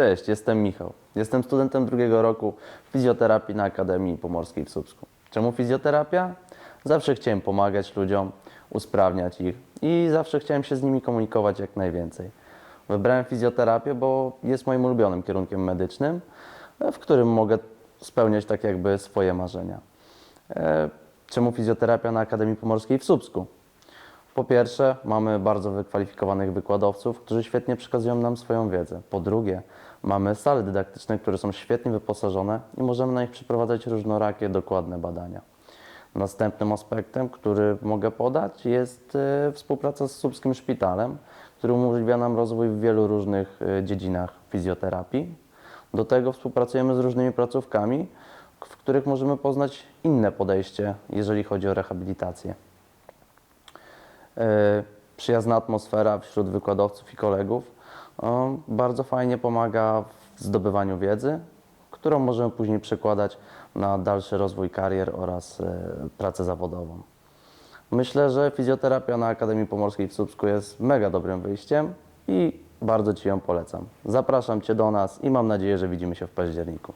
Cześć, jestem Michał. Jestem studentem drugiego roku fizjoterapii na Akademii Pomorskiej w Słupsku. Czemu fizjoterapia? Zawsze chciałem pomagać ludziom, usprawniać ich i zawsze chciałem się z nimi komunikować jak najwięcej. Wybrałem fizjoterapię, bo jest moim ulubionym kierunkiem medycznym, w którym mogę spełniać tak jakby swoje marzenia. E, Czemu fizjoterapia na Akademii Pomorskiej w Słupsku? Po pierwsze, mamy bardzo wykwalifikowanych wykładowców, którzy świetnie przekazują nam swoją wiedzę. Po drugie, mamy sale dydaktyczne, które są świetnie wyposażone i możemy na nich przeprowadzać różnorakie, dokładne badania. Następnym aspektem, który mogę podać, jest e, współpraca z Słupskim Szpitalem, który umożliwia nam rozwój w wielu różnych e, dziedzinach fizjoterapii. Do tego współpracujemy z różnymi placówkami, w których możemy poznać inne podejście, jeżeli chodzi o rehabilitację. E, Przyjazna atmosfera wśród wykładowców i kolegów e, bardzo fajnie pomaga w zdobywaniu wiedzy, którą możemy później przekładać na dalszy rozwój karier oraz e, pracę zawodową. Myślę, że fizjoterapia na Akademii Pomorskiej w Słupsku jest mega dobrym wyjściem i bardzo Ci ją polecam. Zapraszam Cię do nas i mam nadzieję, że widzimy się w październiku.